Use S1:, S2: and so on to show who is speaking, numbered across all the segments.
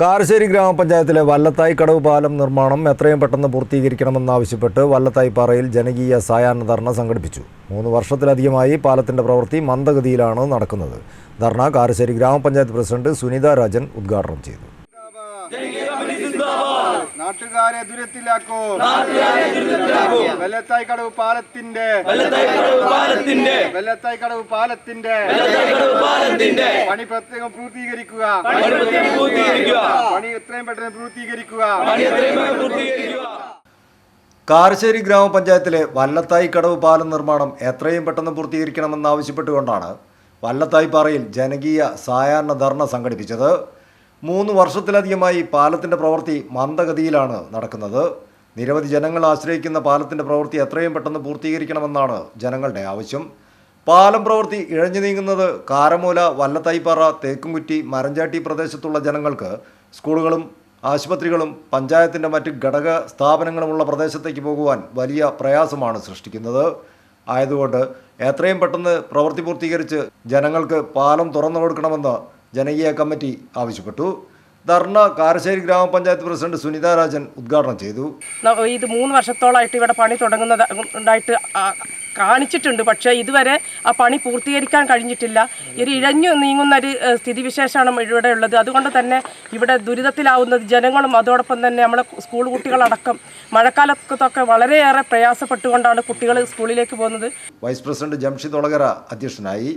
S1: കാരശ്ശേരി ഗ്രാമപഞ്ചായത്തിലെ വല്ലത്തായി കടവ് പാലം നിർമ്മാണം എത്രയും പെട്ടെന്ന് പൂർത്തീകരിക്കണമെന്നാവശ്യപ്പെട്ട് വല്ലത്തായി പാറയിൽ ജനകീയ സായാഹ്ന ധർണ സംഘടിപ്പിച്ചു. മൂന്ന് വർഷത്തിലധികമായി പാലത്തിന്റെ പ്രവൃത്തി മന്ദഗതിയിലാണ് നടക്കുന്നത്. ധർണ കാരശ്ശേരി ഗ്രാമപഞ്ചായത്ത് പ്രസിഡന്റ് സുനിത രാജൻ ഉദ്ഘാടനം ചെയ്തു.
S2: നാട്ടുകാരെ ദുരിതത്തിലാക്കൂ. വെള്ളത്തായി കടവ് പാലത്തിന്റെ.
S3: പാലത്തിന്റെ.
S2: വെള്ളത്തായി കടവ് പാലത്തിന്റെ.
S3: പാലത്തിന്റെ.
S2: പണി പ്രത്യേകം പൂർത്തീകരിക്കുക. പണി എത്രയും പെട്ടെന്ന് പൂർത്തീകരിക്കുക.
S1: കാരശ്ശേരി ഗ്രാമപഞ്ചായത്തിലെ വല്ലത്തായി കടവ് പാലം നിർമ്മാണം എത്രയും പെട്ടെന്ന് പൂർത്തീകരിക്കണമെന്നാവശ്യപ്പെട്ടുകൊണ്ടാണ് വല്ലത്തായി പാറയിൽ ജനകീയ സായാഹ്ന ധർണ സംഘടിപ്പിച്ചത്. മൂന്ന് വർഷത്തിലധികമായി പാലത്തിന്റെ പ്രവൃത്തി മന്ദഗതിയിലാണ് നടക്കുന്നത്. നിരവധി ജനങ്ങൾ ആശ്രയിക്കുന്ന പാലത്തിന്റെ പ്രവൃത്തി എത്രയും പെട്ടെന്ന് പൂർത്തീകരിക്കണമെന്നാണ് ജനങ്ങളുടെ ആവശ്യം. പാലം പ്രവൃത്തി ഇഴഞ്ഞു നീങ്ങുന്നത് കാരമൂല വല്ലത്തായിപ്പാറ തേക്കുംകുറ്റി മരഞ്ചാട്ടി പ്രദേശത്തുള്ള ജനങ്ങൾക്ക് സ്കൂളുകളും ആശുപത്രികളും പഞ്ചായത്തിന്റെ മറ്റ് ഘടക സ്ഥാപനങ്ങളുമുള്ള പ്രദേശത്തേക്ക് പോകുവാൻ വലിയ പ്രയാസമാണ് സൃഷ്ടിക്കുന്നത്. ആയതുകൊണ്ട് എത്രയും പെട്ടെന്ന് പ്രവൃത്തി പൂർത്തീകരിച്ച് ജനങ്ങൾക്ക് പാലം തുറന്നു കൊടുക്കണമെന്ന് ജനകീയ കമ്മിറ്റി ആവശ്യപ്പെട്ടു. ധർണ കാരശ്ശേരി ഗ്രാമപഞ്ചായത്ത് പ്രസിഡന്റ് സുനിത രാജൻ ഉദ്ഘാടനം ചെയ്തു.
S4: ഇത് മൂന്ന് വർഷത്തോളമായിട്ട് ഇവിടെ പണി തുടങ്ങുന്നത് ഉണ്ടായിട്ട് കാണിച്ചിട്ടുണ്ട്. പക്ഷേ ഇതുവരെ ആ പണി പൂർത്തീകരിക്കാൻ കഴിഞ്ഞിട്ടില്ല. ഒരു ഇഴഞ്ഞു നീങ്ങുന്ന ഒരു സ്ഥിതിവിശേഷമാണ് ഇവിടെ ഉള്ളത്. അതുകൊണ്ട് തന്നെ ഇവിടെ ദുരിതത്തിലാവുന്നത് ജനങ്ങളും അതോടൊപ്പം തന്നെ നമ്മളെ സ്കൂൾ കുട്ടികളടക്കം. മഴക്കാലത്തൊക്കെ വളരെയേറെ പ്രയാസപ്പെട്ടുകൊണ്ടാണ് കുട്ടികൾ സ്കൂളിലേക്ക് പോകുന്നത്.
S1: വൈസ് പ്രസിഡന്റ് ജംഷിദ് ഒളകര അധ്യക്ഷനായി.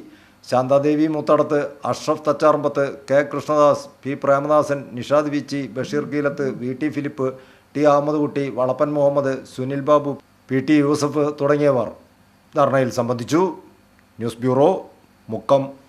S1: Shanthadevi Muthadath Ashraf Thacharambath K. Krishnadas P. Premadasan Nishad Vichi Basheer Keelath V. T. Philip T. Ahammed Kutty Valappan Muhammad Sunil Babu P. T. Yusuf തുടങ്ങിയവർ. ധർണയിൽ സംബന്ധിച്ചു. News bureau Mukkam.